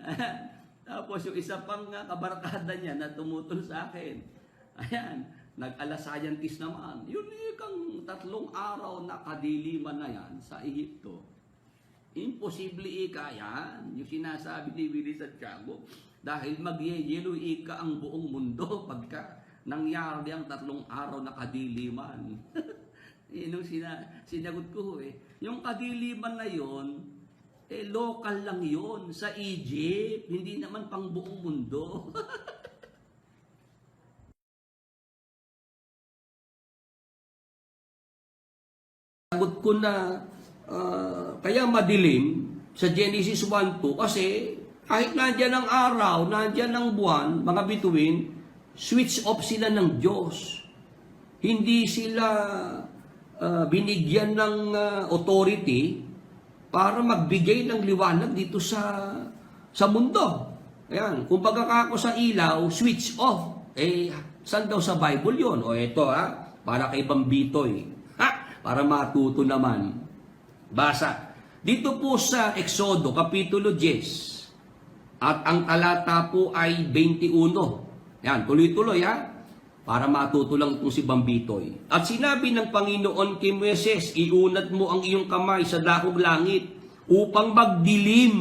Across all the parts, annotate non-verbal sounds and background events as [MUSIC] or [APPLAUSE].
[LAUGHS] Tapos yung isa pang kabarkada niya na tumutol sa akin. Ayan, nag-ala scientist naman. Yun yung kang tatlong araw na kadiliman na yan sa Ehipto. Imposible ika yan. Yung sinasabi ni Willie Santiago. Dahil magyeyelo ika ang buong mundo [LAUGHS] pagka nangyari ang tatlong araw na kadiliman. [LAUGHS] Yun yung sina, sinagot ko eh. Yung kadiliman na yon, eh local lang yon sa Egypt. Hindi naman pang buong mundo. [LAUGHS] Sagot ko na ah, kaya madilim sa Genesis 1.2 kasi kahit nandyan ang araw, nandyan ang buwan, mga bituin, switch off sila ng Diyos. Hindi sila ah, binigyan ng ah, authority para magbigay ng liwanag dito sa sa mundo. Ayan, kung kako sa ilaw, switch off. Eh, saan daw sa Bible yon? O ito ha, para kay Bambitoy. Ha, para matuto naman. Basa. Dito po sa Exodo, Kapitulo 10. At ang talata po ay 21. Yan, tuloy-tuloy ha. Para matuto lang itong si Bambitoy. At sinabi ng Panginoon kay Moises, iunat mo ang iyong kamay sa dakong langit upang magdilim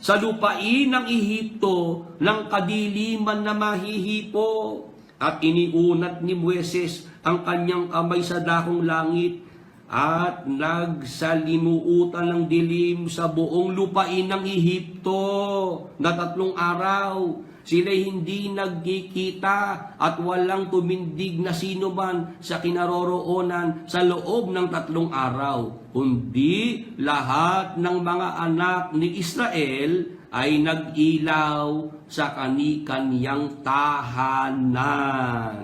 sa lupain ng Ehipto ng kadiliman na mahihipo. At iniunat ni Moises ang kanyang kamay sa dakong langit at nagsalimuutan ng dilim sa buong lupain ng Ehipto na tatlong araw. Sila'y hindi nagkikita at walang tumindig na sino man sa kinaroroonan sa loob ng tatlong araw. Kundi lahat ng mga anak ni Israel ay nag-ilaw sa kani-kaniyang tahanan.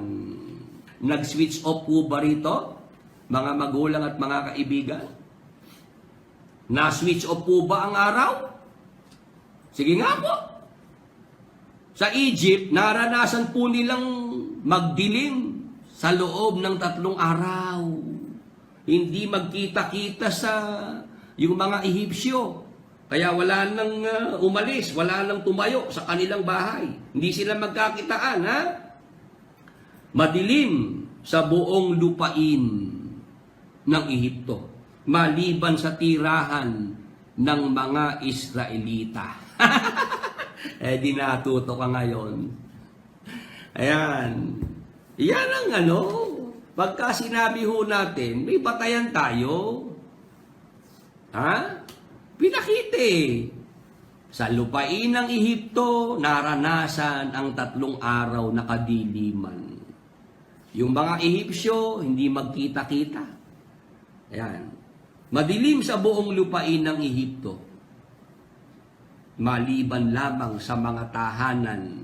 Nag-switch off po ba rito? Mga magulang at mga kaibigan? Na-switch off po ba ang araw? Sige nga po. Sa Egypt, naranasan po nilang magdilim sa loob ng tatlong araw. Hindi magkita-kita sa yung mga Ehipsyo. Kaya wala nang uh, umalis, wala nang tumayo sa kanilang bahay. Hindi sila magkakitaan, ha? Madilim sa buong lupain ng Ehipto, maliban sa tirahan ng mga Israelita. [LAUGHS] eh, di natuto ka ngayon. Ayan. Yan ang ano, pagka sinabi ho natin, may batayan tayo. Ha? Pinakite. Sa lupain ng Ehipto, naranasan ang tatlong araw na kadiliman. Yung mga Ehipsyo, hindi magkita-kita. Ayan. Madilim sa buong lupain ng Ehipto. Maliban lamang sa mga tahanan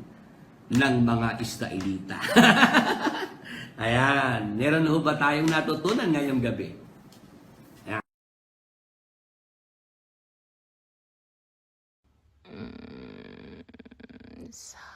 ng mga Israelita. [LAUGHS] Ayan. Meron ho ba tayong natutunan ngayong gabi? sa